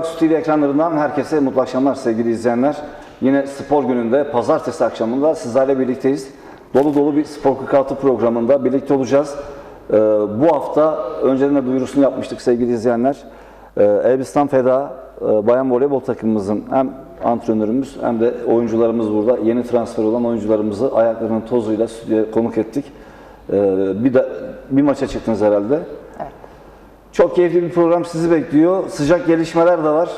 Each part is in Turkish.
Aksu TV ekranlarından herkese mutlu akşamlar sevgili izleyenler. Yine spor gününde pazartesi akşamında sizlerle birlikteyiz. Dolu dolu bir Spor 46 programında birlikte olacağız. Ee, bu hafta önceden de duyurusunu yapmıştık sevgili izleyenler. Ee, Elbistan Feda e, Bayan Voleybol takımımızın hem antrenörümüz hem de oyuncularımız burada. Yeni transfer olan oyuncularımızı ayaklarının tozuyla konuk ettik. Ee, bir, de, bir maça çıktınız herhalde. Çok keyifli bir program sizi bekliyor. Sıcak gelişmeler de var.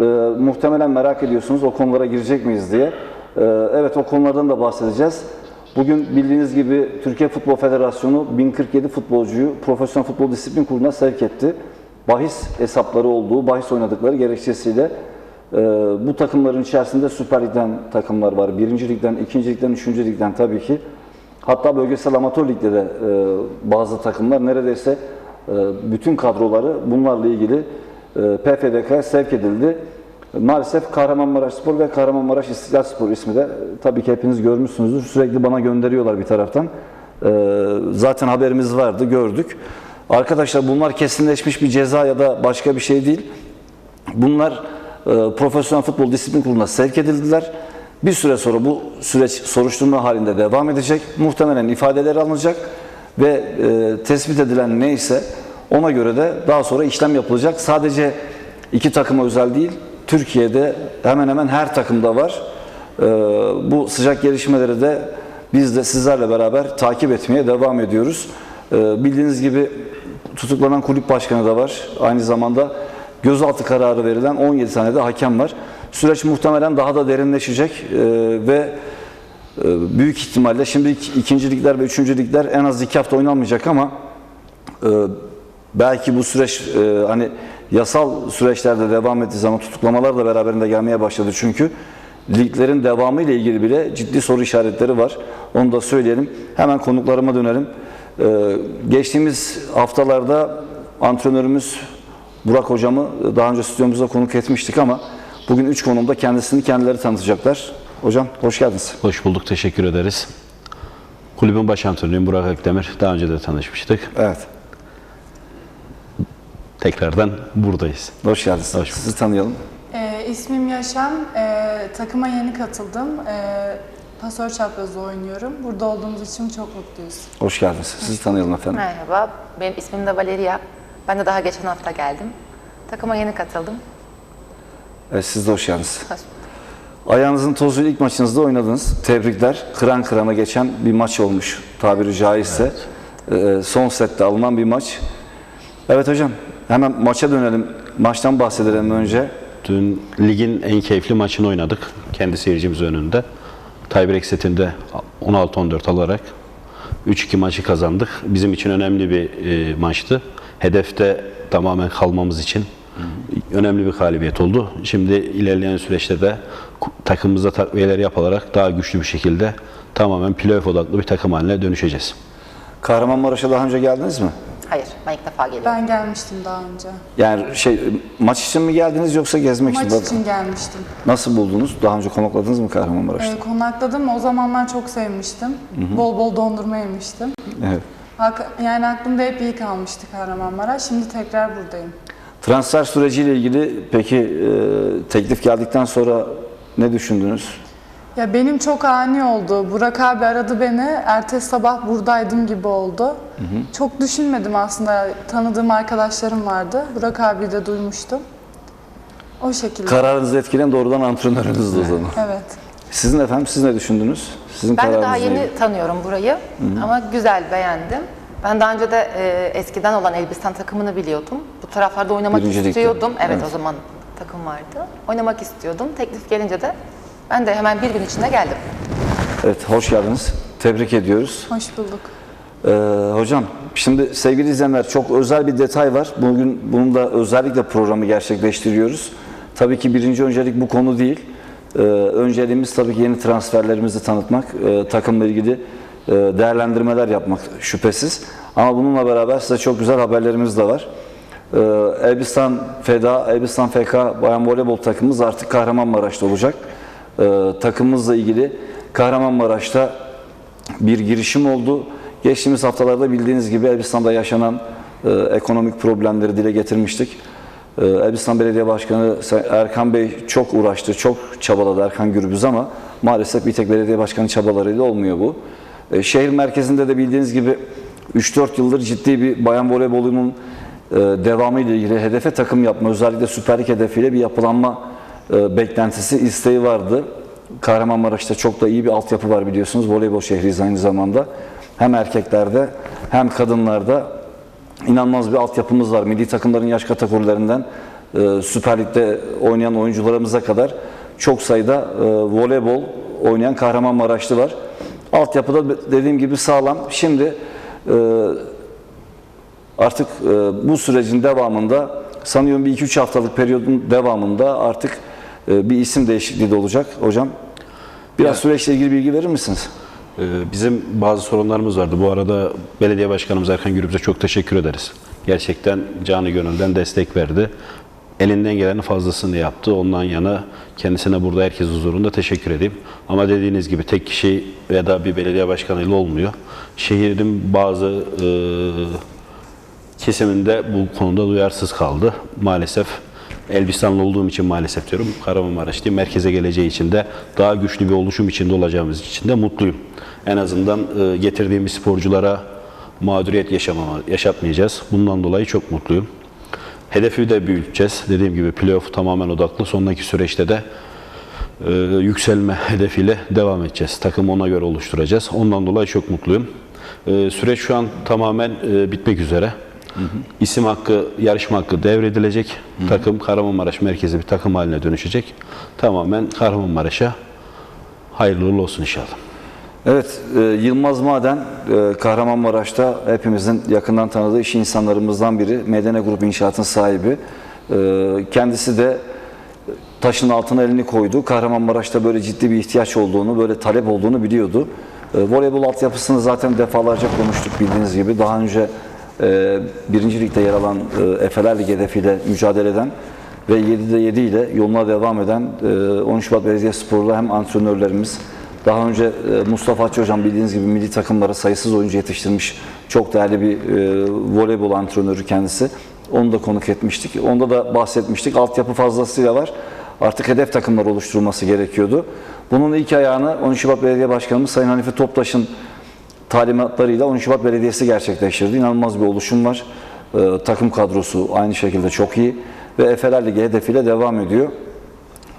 Ee, muhtemelen merak ediyorsunuz o konulara girecek miyiz diye. Ee, evet o konulardan da bahsedeceğiz. Bugün bildiğiniz gibi Türkiye Futbol Federasyonu 1047 futbolcuyu Profesyonel Futbol Disiplin Kurulu'na sevk etti. Bahis hesapları olduğu, bahis oynadıkları gerekçesiyle e, bu takımların içerisinde Süper Lig'den takımlar var. Birinci Lig'den, ikinci Lig'den, üçüncü Lig'den tabii ki. Hatta bölgesel amatör ligde de e, bazı takımlar neredeyse e, bütün kadroları bunlarla ilgili e, PFDK'ya sevk edildi. Maalesef Kahramanmaraş Spor ve Kahramanmaraş İstiklal Spor ismi de e, tabii ki hepiniz görmüşsünüzdür. Sürekli bana gönderiyorlar bir taraftan. E, zaten haberimiz vardı, gördük. Arkadaşlar bunlar kesinleşmiş bir ceza ya da başka bir şey değil. Bunlar e, Profesyonel Futbol Disiplin Kurulu'na sevk edildiler. Bir süre sonra bu süreç soruşturma halinde devam edecek. Muhtemelen ifadeleri alınacak ve e, tespit edilen neyse ona göre de daha sonra işlem yapılacak. Sadece iki takıma özel değil, Türkiye'de hemen hemen her takımda var. E, bu sıcak gelişmeleri de biz de sizlerle beraber takip etmeye devam ediyoruz. E, bildiğiniz gibi tutuklanan kulüp başkanı da var. Aynı zamanda gözaltı kararı verilen 17 tane de hakem var. Süreç muhtemelen daha da derinleşecek e, ve büyük ihtimalle şimdi ik- ikinci ligler ve üçüncü ligler en az iki hafta oynanmayacak ama e, belki bu süreç e, hani yasal süreçlerde devam ettiği zaman tutuklamalar da beraberinde gelmeye başladı çünkü liglerin devamı ile ilgili bile ciddi soru işaretleri var. Onu da söyleyelim. Hemen konuklarıma dönelim. E, geçtiğimiz haftalarda antrenörümüz Burak hocamı daha önce stüdyomuza konuk etmiştik ama bugün üç konumda kendisini kendileri tanıtacaklar. Hocam hoş geldiniz. Hoş bulduk, teşekkür ederiz. Kulübün baş antrenörüyüm Burak Akdemir. Daha önce de tanışmıştık. Evet. Tekrardan buradayız. Hoş geldiniz. Hoş Sizi tanıyalım. Ee, ismim Yaşam. Ee, takıma yeni katıldım. Ee, pasör çaprazı oynuyorum. Burada olduğumuz için çok mutluyuz. Hoş geldiniz. Sizi tanıyalım efendim. Merhaba, benim ismim de Valeria. Ben de daha geçen hafta geldim. Takıma yeni katıldım. Evet, siz de hoş geldiniz. Hoş Ayağınızın tozuyla ilk maçınızda oynadınız. Tebrikler. Kıran kırana geçen bir maç olmuş tabiri caizse. Ee, son sette alınan bir maç. Evet hocam hemen maça dönelim. Maçtan bahsedelim önce. Dün ligin en keyifli maçını oynadık. Kendi seyircimiz önünde. Tiebreak setinde 16-14 alarak 3-2 maçı kazandık. Bizim için önemli bir e, maçtı. Hedefte tamamen kalmamız için önemli bir galibiyet oldu. Şimdi ilerleyen süreçte de takımımıza takviyeler yapılarak daha güçlü bir şekilde tamamen playoff odaklı bir takım haline dönüşeceğiz. Kahramanmaraş'a daha önce geldiniz mi? Hayır, ben ilk defa geliyorum. Ben gelmiştim daha önce. Yani şey maç için mi geldiniz yoksa gezmek Maç için? mi? için gelmiştim. Nasıl buldunuz? Daha önce konakladınız mı Kahramanmaraş'ta? Ee, konakladım. O zamanlar çok sevmiştim. Bol bol dondurma yemiştim. Evet. Hak- yani aklımda hep iyi kalmıştı Kahramanmaraş. Şimdi tekrar buradayım. Transfer süreciyle ilgili peki e, teklif geldikten sonra ne düşündünüz? Ya benim çok ani oldu. Burak abi aradı beni. Ertesi sabah buradaydım gibi oldu. Çok düşünmedim aslında. Tanıdığım arkadaşlarım vardı. Burak abi de duymuştum. O şekilde. Kararınızı etkileyen doğrudan antrenörünüzdü o zaman. evet. Sizin efendim siz ne düşündünüz? Sizin Ben de daha yeni ilgili. tanıyorum burayı ama güzel, beğendim. Ben daha önce de e, eskiden olan Elbistan takımını biliyordum. Bu taraflarda oynamak Birinci istiyordum. Evet, Evet. o zaman takım vardı. Oynamak istiyordum. Teklif gelince de ben de hemen bir gün içinde geldim. Evet hoş geldiniz. Tebrik ediyoruz. Hoş bulduk. Ee, hocam şimdi sevgili izleyenler çok özel bir detay var. Bugün bunun da özellikle programı gerçekleştiriyoruz. Tabii ki birinci öncelik bu konu değil. Ee, önceliğimiz tabii ki yeni transferlerimizi tanıtmak, e, takımla ilgili e, değerlendirmeler yapmak şüphesiz. Ama bununla beraber size çok güzel haberlerimiz de var. Ee, Elbistan Feda, Elbistan FK Bayan Voleybol takımımız artık Kahramanmaraş'ta olacak. Ee, takımımızla ilgili Kahramanmaraş'ta bir girişim oldu. Geçtiğimiz haftalarda bildiğiniz gibi Elbistan'da yaşanan e, ekonomik problemleri dile getirmiştik. Ee, Elbistan Belediye Başkanı Erkan Bey çok uğraştı, çok çabaladı Erkan Gürbüz ama maalesef bir tek belediye başkanı çabalarıyla olmuyor bu. Ee, Şehir merkezinde de bildiğiniz gibi 3-4 yıldır ciddi bir bayan voleybolunun devamı ile ilgili hedefe takım yapma, özellikle Süper Lig hedefiyle bir yapılanma e, beklentisi, isteği vardı. Kahramanmaraş'ta çok da iyi bir altyapı var biliyorsunuz. Voleybol şehriyiz aynı zamanda. Hem erkeklerde hem kadınlarda inanılmaz bir altyapımız var. Milli takımların yaş kategorilerinden e, Süper Lig'de oynayan oyuncularımıza kadar çok sayıda e, voleybol oynayan Kahramanmaraşlı var. Altyapıda dediğim gibi sağlam. Şimdi e, artık e, bu sürecin devamında sanıyorum bir 2-3 haftalık periyodun devamında artık e, bir isim değişikliği de olacak hocam. Biraz Ya- süreçle ilgili bilgi verir misiniz? Ee, Bizim bazı sorunlarımız vardı. Bu arada belediye başkanımız Erkan Gürbüz'e çok teşekkür ederiz. Gerçekten canı gönülden destek verdi. Elinden gelenin fazlasını yaptı. Ondan yana kendisine burada herkes huzurunda teşekkür edeyim. Ama dediğiniz gibi tek kişi ya da bir belediye başkanıyla olmuyor. Şehrin bazı e, kesiminde bu konuda duyarsız kaldı. Maalesef Elbistanlı olduğum için maalesef diyorum. Kahramanmaraş değil, merkeze geleceği için de daha güçlü bir oluşum içinde olacağımız için de mutluyum. En azından e, getirdiğimiz sporculara mağduriyet yaşamama, yaşatmayacağız. Bundan dolayı çok mutluyum. Hedefi de büyüteceğiz. Dediğim gibi playoff tamamen odaklı. Sonraki süreçte de e, yükselme hedefiyle devam edeceğiz. Takımı ona göre oluşturacağız. Ondan dolayı çok mutluyum. E, süreç şu an tamamen e, bitmek üzere. İsim hakkı, yarışma hakkı devredilecek. Takım Kahramanmaraş merkezi bir takım haline dönüşecek. Tamamen Kahramanmaraş'a hayırlı olsun inşallah. Evet, e, Yılmaz Maden e, Kahramanmaraş'ta hepimizin yakından tanıdığı iş insanlarımızdan biri. Medene Grup İnşaat'ın sahibi. E, kendisi de taşın altına elini koydu. Kahramanmaraş'ta böyle ciddi bir ihtiyaç olduğunu, böyle talep olduğunu biliyordu. E, voleybol altyapısını zaten defalarca konuştuk bildiğiniz gibi. Daha önce e, birinci ligde yer alan e, Efeler Lig hedefiyle mücadele eden ve 7'de 7 ile yoluna devam eden e, 13 Şubat Belediyespor'la hem antrenörlerimiz daha önce e, Mustafa Açı Hocam bildiğiniz gibi milli takımlara sayısız oyuncu yetiştirmiş çok değerli bir e, voleybol antrenörü kendisi. Onu da konuk etmiştik. Onda da bahsetmiştik. Altyapı fazlasıyla var. Artık hedef takımlar oluşturulması gerekiyordu. Bunun ilk ayağını 13 Şubat Belediye Başkanımız Sayın Hanife Toptaş'ın talimatlarıyla 13 Şubat Belediyesi gerçekleştirdi. İnanılmaz bir oluşum var. Ee, takım kadrosu aynı şekilde çok iyi ve Efeler Ligi hedefiyle devam ediyor.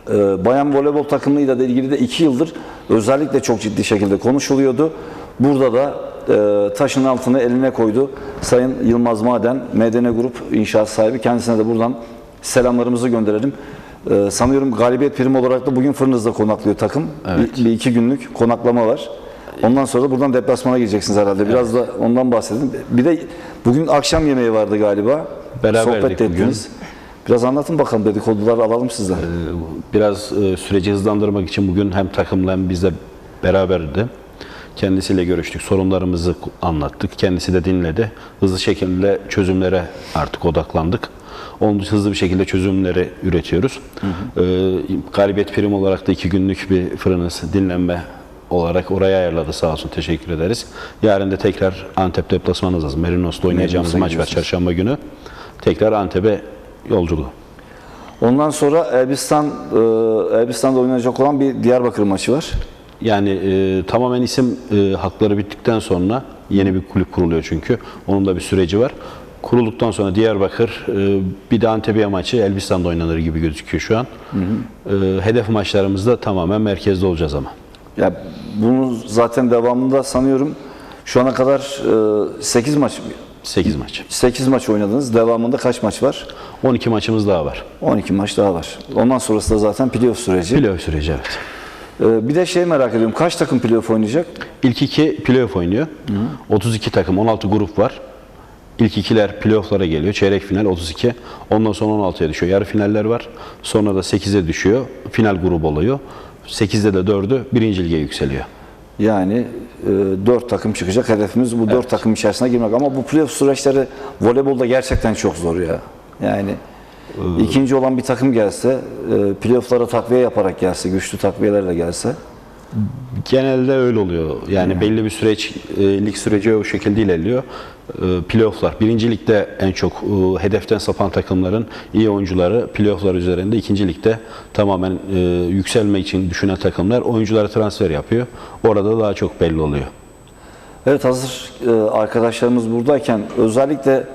Ee, bayan voleybol takımıyla da ilgili de 2 yıldır özellikle çok ciddi şekilde konuşuluyordu. Burada da e, taşın altına eline koydu. Sayın Yılmaz Maden, Medene Grup inşaat sahibi. Kendisine de buradan selamlarımızı gönderelim. Ee, sanıyorum galibiyet primi olarak da bugün Fırnız'da konaklıyor takım. Bir, bir iki günlük konaklama var. Ondan sonra da buradan deplasmana gideceksiniz herhalde. Biraz da ondan bahsedin. Bir de bugün akşam yemeği vardı galiba. Beraberdik Sohbet de bugün. ettiniz. Biraz anlatın bakalım dedikoduları alalım sizden. Biraz e, süreci hızlandırmak için bugün hem takımla hem bizle beraberdi. Kendisiyle görüştük, sorunlarımızı anlattık. Kendisi de dinledi. Hızlı şekilde çözümlere artık odaklandık. Onun için hızlı bir şekilde çözümleri üretiyoruz. Ee, galibiyet prim olarak da iki günlük bir fırınız dinlenme olarak oraya ayarladı sağ olsun teşekkür ederiz. Yarın da tekrar Antep deplasmanımız. Merinos'ta oynayacağımız Merinos'a maç var gidiyorsunuz. çarşamba günü. Tekrar Antep'e yolculuğu. Ondan sonra Elbistan, e, Elbistan'da oynanacak olan bir Diyarbakır maçı var. Yani e, tamamen isim e, hakları bittikten sonra yeni bir kulüp kuruluyor çünkü. Onun da bir süreci var. Kurulduktan sonra Diyarbakır, e, bir de Antebiye maçı Elbistan'da oynanır gibi gözüküyor şu an. E, hedef maçlarımızda tamamen merkezde olacağız ama. Ya bunun zaten devamında sanıyorum şu ana kadar 8 maç 8 maç. 8 maç oynadınız. Devamında kaç maç var? 12 maçımız daha var. 12 maç daha var. Ondan sonrası da zaten playoff süreci. Playoff süreci evet. Ee, bir de şey merak ediyorum. Kaç takım playoff oynayacak? İlk iki playoff oynuyor. 32 takım, 16 grup var. İlk ikiler playofflara geliyor. Çeyrek final 32. Ondan sonra 16'ya düşüyor. Yarı finaller var. Sonra da 8'e düşüyor. Final grubu oluyor. 8'de de 4'ü birinci lige yükseliyor. Yani 4 takım çıkacak. Hedefimiz bu 4 takım içerisine girmek. Ama bu playoff süreçleri voleybolda gerçekten çok zor ya. Yani ikinci olan bir takım gelse, e, playofflara takviye yaparak gelse, güçlü takviyelerle gelse Genelde öyle oluyor. Yani belli bir süreç, e, lig süreci o şekilde ilerliyor. E, playofflar. Birinci ligde en çok e, hedeften sapan takımların iyi oyuncuları playofflar üzerinde. İkinci tamamen e, yükselmek için düşünen takımlar oyuncuları transfer yapıyor. Orada daha çok belli oluyor. Evet hazır arkadaşlarımız buradayken özellikle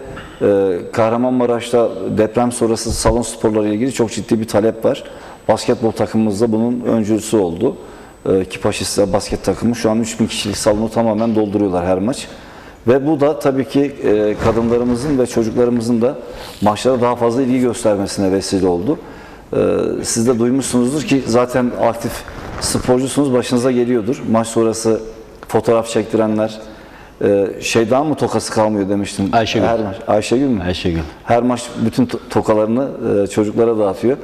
Kahramanmaraş'ta deprem sonrası salon sporları ile ilgili çok ciddi bir talep var. Basketbol takımımız da bunun öncüsü oldu. Kipaşista basket takımı şu an 3000 kişilik salonu tamamen dolduruyorlar her maç. Ve bu da tabii ki e, kadınlarımızın ve çocuklarımızın da maçlara daha fazla ilgi göstermesine vesile oldu. E, siz de duymuşsunuzdur ki zaten aktif sporcusunuz başınıza geliyordur. Maç sonrası fotoğraf çektirenler, e, şey daha mı tokası kalmıyor demiştin. Ayşegül. Her maç. Ayşegül mü? Ayşegül. Her maç bütün to- tokalarını e, çocuklara dağıtıyor.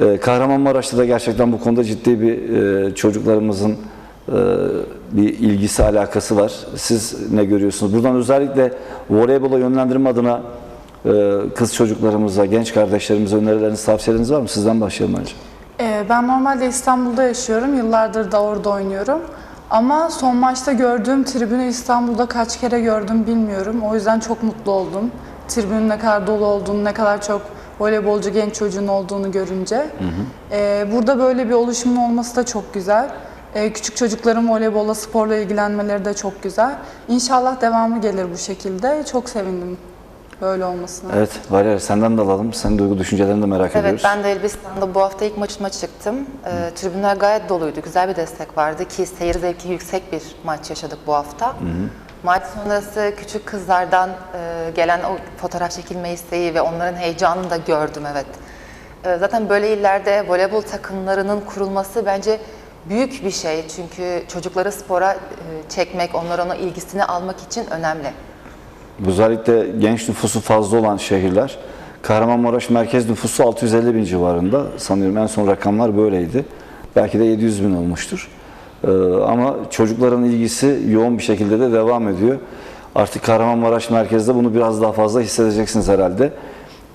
E, Kahramanmaraş'ta da gerçekten bu konuda ciddi bir e, çocuklarımızın bir ilgisi alakası var. Siz ne görüyorsunuz? Buradan özellikle voleybola yönlendirme adına e, kız çocuklarımıza, genç kardeşlerimize önerileriniz, tavsiyeleriniz var mı? Sizden başlayalım önce. Ee, ben normalde İstanbul'da yaşıyorum. Yıllardır da orada oynuyorum. Ama son maçta gördüğüm tribünü İstanbul'da kaç kere gördüm bilmiyorum. O yüzden çok mutlu oldum. Tribünün ne kadar dolu olduğunu, ne kadar çok voleybolcu genç çocuğun olduğunu görünce. Ee, burada böyle bir oluşumun olması da çok güzel. Ee, küçük çocukların voleybolla, sporla ilgilenmeleri de çok güzel. İnşallah devamı gelir bu şekilde. Çok sevindim böyle olmasına. Evet, Valeriya senden de alalım. Senin duygu düşüncelerini de merak Evet ediyoruz. ben de Elbistan'da bu hafta ilk maçıma çıktım. Ee, tribünler gayet doluydu. Güzel bir destek vardı ki seyir zevki yüksek bir maç yaşadık bu hafta. Maç sonrası küçük kızlardan e, gelen o fotoğraf çekilme isteği ve onların heyecanını da gördüm evet. E, zaten böyle illerde voleybol takımlarının kurulması bence büyük bir şey. Çünkü çocukları spora e, çekmek, onların ona ilgisini almak için önemli. Özellikle genç nüfusu fazla olan şehirler. Kahramanmaraş merkez nüfusu 650 bin civarında. Sanıyorum en son rakamlar böyleydi. Belki de 700 bin olmuştur. Ee, ama çocukların ilgisi yoğun bir şekilde de devam ediyor. Artık Kahramanmaraş merkezde bunu biraz daha fazla hissedeceksiniz herhalde.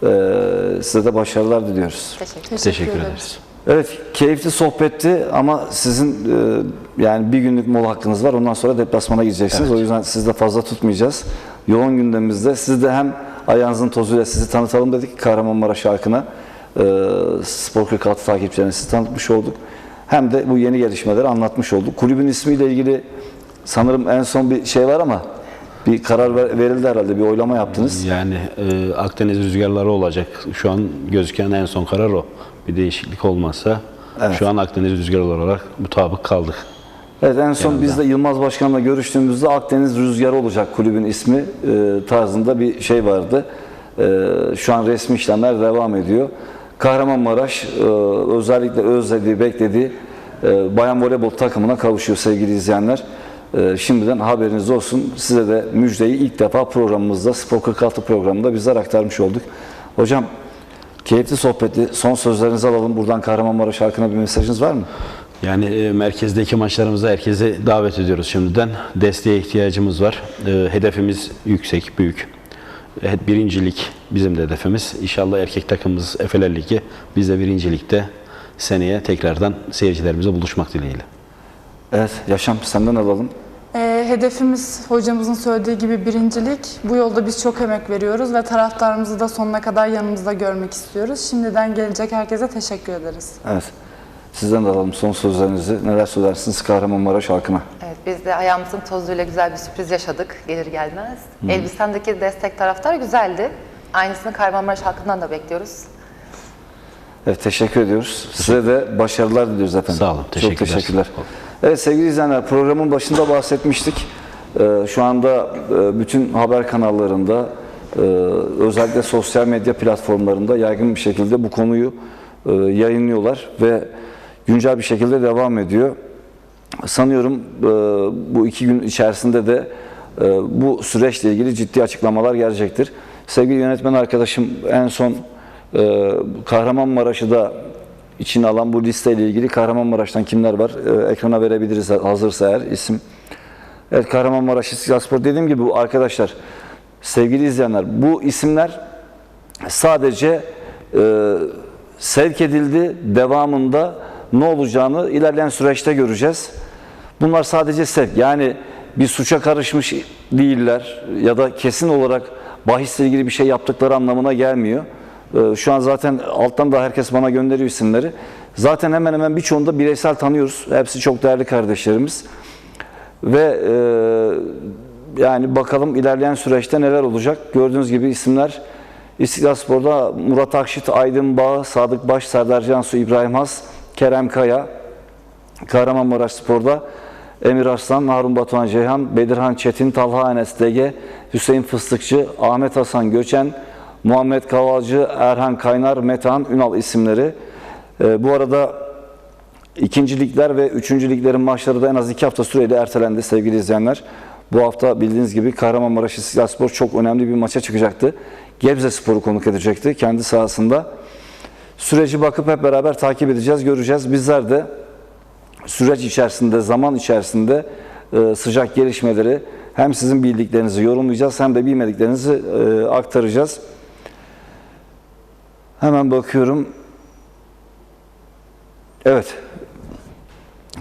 Ee, size de başarılar diliyoruz. Teşekkür Teşekkür ederiz. Evet, keyifli sohbetti ama sizin e, yani bir günlük mola hakkınız var. Ondan sonra deplasmana gideceksiniz. O yüzden sizi de fazla tutmayacağız. Yoğun gündemimizde siz de hem ayağınızın tozuyla sizi tanıtalım dedik Kahramanmaraş halkına. E, Spor 46 takipçilerine sizi tanıtmış olduk. Hem de bu yeni gelişmeleri anlatmış olduk. Kulübün ismiyle ilgili sanırım en son bir şey var ama bir karar ver- verildi herhalde. Bir oylama yaptınız. Yani e, Akdeniz rüzgarları olacak. Şu an gözüken en son karar o. Bir değişiklik olmazsa Evet. şu an Akdeniz rüzgarı olarak mutabık kaldık. Evet en son biz de Yılmaz Başkan'la görüştüğümüzde Akdeniz Rüzgarı olacak kulübün ismi e, tarzında bir şey vardı. E, şu an resmi işlemler devam ediyor. Kahramanmaraş e, özellikle özlediği, beklediği e, bayan voleybol takımına kavuşuyor sevgili izleyenler. E, şimdiden haberiniz olsun. Size de müjdeyi ilk defa programımızda Spor 46 programında bizler aktarmış olduk. Hocam keyifli sohbeti son sözlerinizi alalım. Buradan Kahramanmaraş halkına bir mesajınız var mı? Yani e, merkezdeki maçlarımıza herkesi davet ediyoruz şimdiden. Desteğe ihtiyacımız var. E, hedefimiz yüksek, büyük. E, birincilik bizim de hedefimiz. İnşallah erkek takımımız Efeler Ligi. Biz de birincilikte seneye tekrardan seyircilerimize buluşmak dileğiyle. Evet Yaşam senden alalım. Ee, hedefimiz hocamızın söylediği gibi birincilik. Bu yolda biz çok emek veriyoruz ve taraftarımızı da sonuna kadar yanımızda görmek istiyoruz. Şimdiden gelecek herkese teşekkür ederiz. Evet. Sizden de alalım son sözlerinizi. Neler söylersiniz Kahramanmaraş halkına? Evet, biz de ayağımızın tozuyla güzel bir sürpriz yaşadık gelir gelmez. Elbistan'daki destek taraftar güzeldi. Aynısını Kahramanmaraş halkından da bekliyoruz. Evet teşekkür ediyoruz. Size de başarılar diliyoruz efendim. Sağ olun, Çok teşekkürler. Evet sevgili izleyenler programın başında bahsetmiştik. Ee, şu anda e, bütün haber kanallarında e, özellikle sosyal medya platformlarında yaygın bir şekilde bu konuyu e, yayınlıyorlar ve güncel bir şekilde devam ediyor. Sanıyorum bu iki gün içerisinde de bu süreçle ilgili ciddi açıklamalar gelecektir. Sevgili yönetmen arkadaşım en son Kahramanmaraş'ı da içine alan bu listeyle ilgili Kahramanmaraş'tan kimler var e, ekrana verebiliriz hazırsa eğer isim. Evet Kahramanmaraş İstiklal Spor dediğim gibi arkadaşlar sevgili izleyenler bu isimler sadece e, sevk edildi devamında ne olacağını ilerleyen süreçte göreceğiz. Bunlar sadece sevk. Yani bir suça karışmış değiller ya da kesin olarak bahisle ilgili bir şey yaptıkları anlamına gelmiyor. Ee, Şu an zaten alttan da herkes bana gönderiyor isimleri. Zaten hemen hemen birçoğunu da bireysel tanıyoruz. Hepsi çok değerli kardeşlerimiz. Ve e, yani bakalım ilerleyen süreçte neler olacak. Gördüğünüz gibi isimler İstiklal Spor'da Murat Akşit, Aydın Bağ, Sadık Baş, Serdar Cansu, İbrahim Has, Kerem Kaya, Kahramanmaraş Spor'da Emir Arslan, Harun Batuhan Ceyhan, Bedirhan Çetin, Talha Enes Dege, Hüseyin Fıstıkçı, Ahmet Hasan Göçen, Muhammed Kavalcı, Erhan Kaynar, Metehan Ünal isimleri. Ee, bu arada ikinci ligler ve üçüncü liglerin maçları da en az iki hafta süreyle ertelendi sevgili izleyenler. Bu hafta bildiğiniz gibi Kahramanmaraş Spor çok önemli bir maça çıkacaktı. Gebze Spor'u konuk edecekti kendi sahasında. Süreci bakıp hep beraber takip edeceğiz, göreceğiz. Bizler de süreç içerisinde, zaman içerisinde e, sıcak gelişmeleri hem sizin bildiklerinizi yorumlayacağız hem de bilmediklerinizi e, aktaracağız. Hemen bakıyorum. Evet.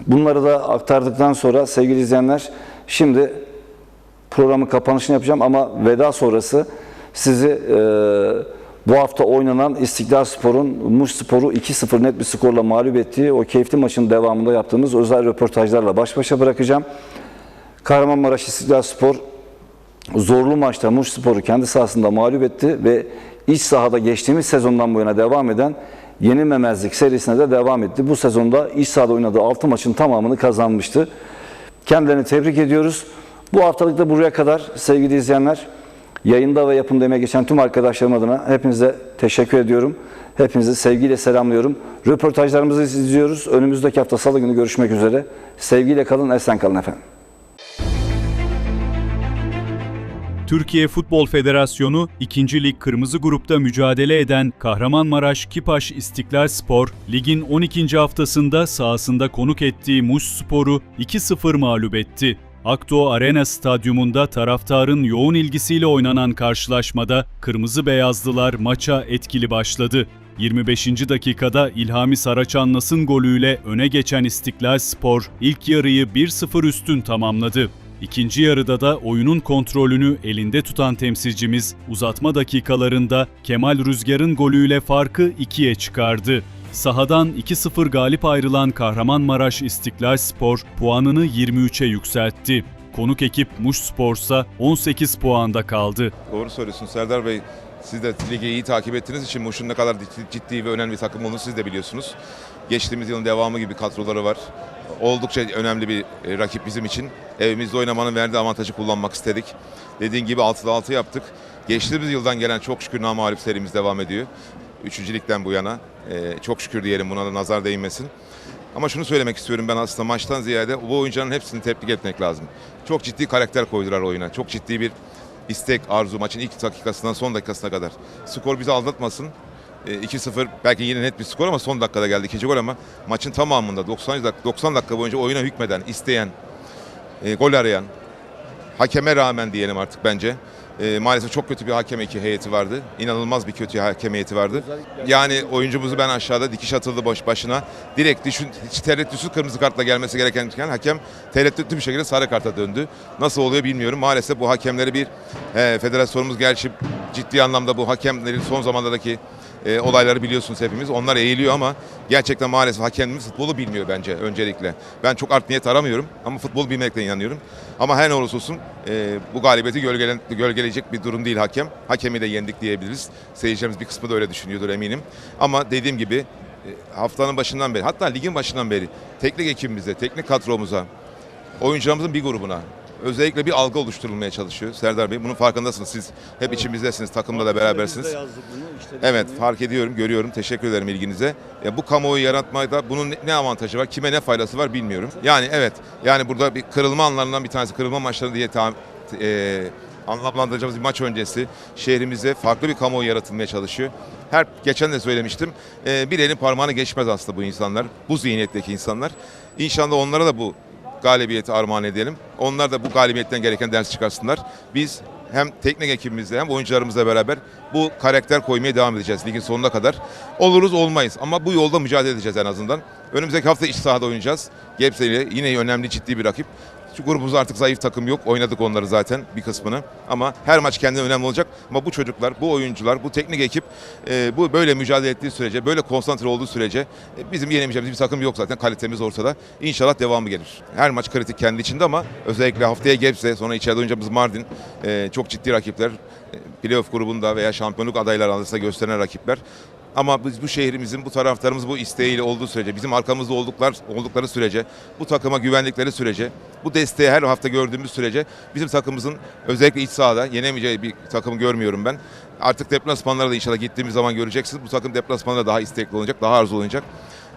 Bunları da aktardıktan sonra sevgili izleyenler şimdi programın kapanışını yapacağım ama veda sonrası sizi e, bu hafta oynanan İstiklal Spor'un Muş Spor'u 2-0 net bir skorla mağlup ettiği o keyifli maçın devamında yaptığımız özel röportajlarla baş başa bırakacağım. Kahramanmaraş İstiklal Spor zorlu maçta Muş Spor'u kendi sahasında mağlup etti ve iç sahada geçtiğimiz sezondan bu yana devam eden yenilmemezlik serisine de devam etti. Bu sezonda iç sahada oynadığı 6 maçın tamamını kazanmıştı. Kendilerini tebrik ediyoruz. Bu haftalık da buraya kadar sevgili izleyenler. Yayında ve yapımda emeği geçen tüm arkadaşlarım adına hepinize teşekkür ediyorum. Hepinizi sevgiyle selamlıyorum. Röportajlarımızı izliyoruz. Önümüzdeki hafta salı günü görüşmek üzere. Sevgiyle kalın, esen kalın efendim. Türkiye Futbol Federasyonu 2. Lig Kırmızı Grup'ta mücadele eden Kahramanmaraş Kipaş İstiklal Spor, ligin 12. haftasında sahasında konuk ettiği Muş Spor'u 2-0 mağlup etti. Akdo Arena Stadyumunda taraftarın yoğun ilgisiyle oynanan karşılaşmada Kırmızı Beyazlılar maça etkili başladı. 25. dakikada İlhami Saraçanlas'ın golüyle öne geçen İstiklal Spor ilk yarıyı 1-0 üstün tamamladı. İkinci yarıda da oyunun kontrolünü elinde tutan temsilcimiz uzatma dakikalarında Kemal Rüzgar'ın golüyle farkı ikiye çıkardı. Sahadan 2-0 galip ayrılan Kahramanmaraş İstiklal Spor puanını 23'e yükseltti. Konuk ekip Muş Spor'sa 18 puanda kaldı. Doğru söylüyorsun Serdar Bey. Siz de ligi iyi takip ettiğiniz için Muş'un ne kadar ciddi ve önemli bir takım olduğunu siz de biliyorsunuz. Geçtiğimiz yılın devamı gibi kadroları var. Oldukça önemli bir e, rakip bizim için. Evimizde oynamanın verdiği avantajı kullanmak istedik. Dediğin gibi 6'da 6 yaptık. Geçtiğimiz yıldan gelen çok şükür namalip serimiz devam ediyor. Üçüncü ligden bu yana. E, çok şükür diyelim buna da nazar değinmesin. Ama şunu söylemek istiyorum ben aslında maçtan ziyade bu oyuncuların hepsini tebrik etmek lazım. Çok ciddi karakter koydular oyuna. Çok ciddi bir istek, arzu maçın ilk dakikasından son dakikasına kadar. Skor bizi aldatmasın. E, 2-0 belki yine net bir skor ama son dakikada geldi ikinci gol ama maçın tamamında 90 dakika, 90 dakika boyunca oyuna hükmeden, isteyen, e, gol arayan, hakeme rağmen diyelim artık bence. E, maalesef çok kötü bir hakem iki heyeti vardı. İnanılmaz bir kötü hakem heyeti vardı. Yani oyuncumuzu ben aşağıda dikiş atıldı boş başına. Direkt düşün, hiç tereddütsüz kırmızı kartla gelmesi gereken hakem tereddütlü bir şekilde sarı karta döndü. Nasıl oluyor bilmiyorum. Maalesef bu hakemleri bir e, federasyonumuz gerçi ciddi anlamda bu hakemlerin son zamanlardaki e, olayları biliyorsunuz hepimiz. Onlar eğiliyor ama gerçekten maalesef hakemimiz futbolu bilmiyor bence öncelikle. Ben çok art niyet aramıyorum ama futbol bilmekle inanıyorum. Ama her ne olursa olsun e, bu galibiyeti gölgelen, gölgeleyecek bir durum değil hakem. Hakemi de yendik diyebiliriz. Seyircilerimiz bir kısmı da öyle düşünüyordur eminim. Ama dediğim gibi e, haftanın başından beri hatta ligin başından beri teknik ekibimize, teknik kadromuza, oyuncularımızın bir grubuna özellikle bir algı oluşturulmaya çalışıyor Serdar Bey. Bunun farkındasınız. Siz hep içimizdesiniz, takımla da berabersiniz. Evet fark ediyorum, görüyorum. Teşekkür ederim ilginize. Ya, bu kamuoyu yaratmada bunun ne- avantajı var, kime ne faydası var bilmiyorum. Yani evet, yani burada bir kırılma anlarından bir tanesi, kırılma maçları diye ta, e, anlamlandıracağımız bir maç öncesi şehrimize farklı bir kamuoyu yaratılmaya çalışıyor. Her geçen de söylemiştim. e, bir elin parmağını geçmez aslında bu insanlar. Bu zihniyetteki insanlar. İnşallah onlara da bu galibiyeti armağan edelim. Onlar da bu galibiyetten gereken ders çıkarsınlar. Biz hem teknik ekibimizle hem oyuncularımızla beraber bu karakter koymaya devam edeceğiz ligin sonuna kadar. Oluruz olmayız ama bu yolda mücadele edeceğiz en azından. Önümüzdeki hafta iç sahada oynayacağız. Gebze ile yine önemli ciddi bir rakip. Şu grubumuzda artık zayıf takım yok. Oynadık onları zaten bir kısmını. Ama her maç kendine önemli olacak. Ama bu çocuklar, bu oyuncular, bu teknik ekip e, bu böyle mücadele ettiği sürece, böyle konsantre olduğu sürece e, bizim yenemeyeceğimiz bir takım yok zaten. Kalitemiz ortada. İnşallah devamı gelir. Her maç kritik kendi içinde ama özellikle haftaya Gebze, sonra içeride oynayacağımız Mardin e, çok ciddi rakipler. E, Playoff grubunda veya şampiyonluk adayları arasında gösteren rakipler. Ama biz bu şehrimizin, bu taraftarımız bu isteğiyle olduğu sürece, bizim arkamızda olduklar, oldukları sürece, bu takıma güvendikleri sürece, bu desteği her hafta gördüğümüz sürece bizim takımımızın özellikle iç sahada yenemeyeceği bir takımı görmüyorum ben. Artık deplasmanlara da inşallah gittiğimiz zaman göreceksiniz. Bu takım deplasmanlara daha istekli olacak, daha arzu olacak.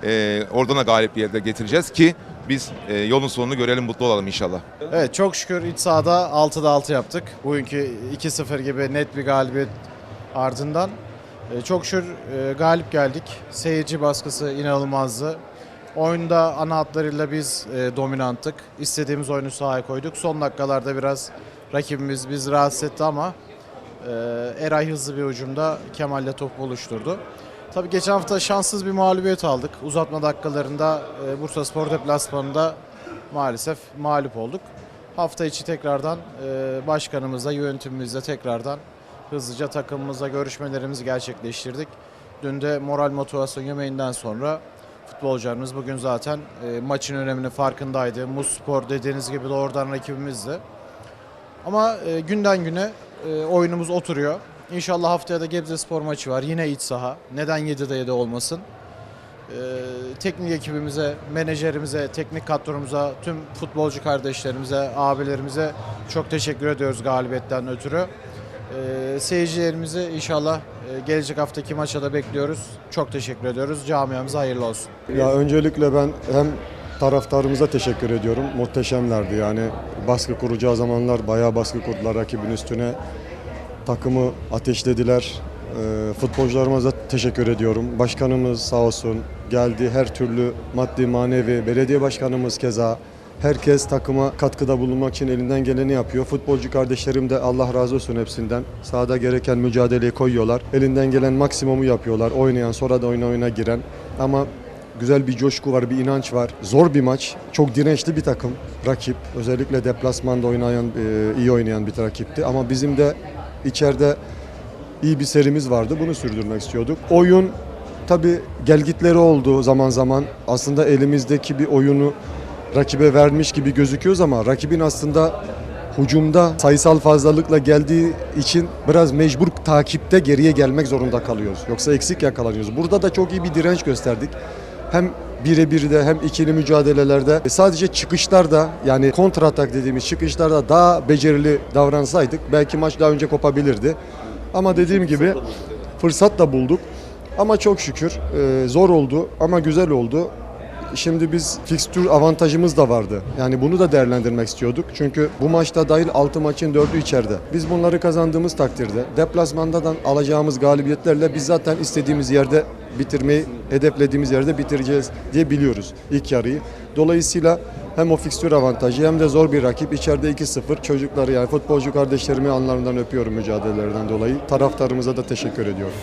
Ee, oradan da galibiyete getireceğiz ki biz e, yolun sonunu görelim, mutlu olalım inşallah. Evet çok şükür iç sahada 6'da 6 yaptık. Bugünkü 2-0 gibi net bir galibiyet ardından. E, Çok şükür e, galip geldik. Seyirci baskısı inanılmazdı. Oyunda ana hatlarıyla biz e, dominanttık. İstediğimiz oyunu sahaya koyduk. Son dakikalarda biraz rakibimiz bizi rahatsız etti ama e, Eray hızlı bir hücumda Kemal'le top buluşturdu. Tabii geçen hafta şanssız bir mağlubiyet aldık. Uzatma dakikalarında Bursa Spor deplasmanında maalesef mağlup olduk. Hafta içi tekrardan başkanımızla, yönetimimizle tekrardan hızlıca takımımızla görüşmelerimizi gerçekleştirdik. Dün de moral motivasyon yemeğinden sonra futbolcularımız bugün zaten e, maçın öneminin farkındaydı. Muz Spor dediğiniz gibi de oradan rakibimizdi. Ama e, günden güne e, oyunumuz oturuyor. İnşallah haftaya da Gebze Spor maçı var. Yine iç saha. Neden 7'de 7 olmasın? E, teknik ekibimize, menajerimize, teknik kadromuza, tüm futbolcu kardeşlerimize, abilerimize çok teşekkür ediyoruz galibiyetten ötürü. E, seyircilerimizi inşallah e, gelecek haftaki maça da bekliyoruz. Çok teşekkür ediyoruz. Camiamıza hayırlı olsun. Ya öncelikle ben hem taraftarımıza teşekkür ediyorum. Muhteşemlerdi yani. Baskı kuracağı zamanlar bayağı baskı kurdular rakibin üstüne. Takımı ateşlediler. Ee, futbolcularıma da teşekkür ediyorum. Başkanımız sağ olsun geldi her türlü maddi manevi, belediye başkanımız keza herkes takıma katkıda bulunmak için elinden geleni yapıyor. Futbolcu kardeşlerim de Allah razı olsun hepsinden. Sahada gereken mücadeleyi koyuyorlar. Elinden gelen maksimumu yapıyorlar. Oynayan, sonra da oyuna oyuna giren. Ama güzel bir coşku var, bir inanç var. Zor bir maç. Çok dirençli bir takım, rakip. Özellikle deplasmanda oynayan, e, iyi oynayan bir rakipti. Ama bizim de içeride iyi bir serimiz vardı. Bunu sürdürmek istiyorduk. Oyun tabii gelgitleri oldu zaman zaman. Aslında elimizdeki bir oyunu rakibe vermiş gibi gözüküyoruz ama rakibin aslında hücumda sayısal fazlalıkla geldiği için biraz mecbur takipte geriye gelmek zorunda kalıyoruz. Yoksa eksik yakalanıyoruz. Burada da çok iyi bir direnç gösterdik. Hem birebir de hem ikili mücadelelerde E, sadece çıkışlarda yani kontra atak dediğimiz çıkışlarda daha becerili davransaydık belki maç daha önce kopabilirdi. Ama dediğim gibi fırsat da bulduk. Ama çok şükür e, zor oldu ama güzel oldu. Şimdi biz fikstür avantajımız da vardı. Yani bunu da değerlendirmek istiyorduk. Çünkü bu maçta dahil 6 maçın 4'ü içeride. Biz bunları kazandığımız takdirde deplasmandadan alacağımız galibiyetlerle biz zaten istediğimiz yerde bitirmeyi hedeflediğimiz yerde bitireceğiz diye biliyoruz ilk yarıyı. Dolayısıyla hem o fikstür avantajı hem de zor bir rakip. İçeride 2-0 çocukları yani futbolcu kardeşlerimi anlarından öpüyorum mücadelelerden dolayı. Taraftarımıza da teşekkür ediyorum.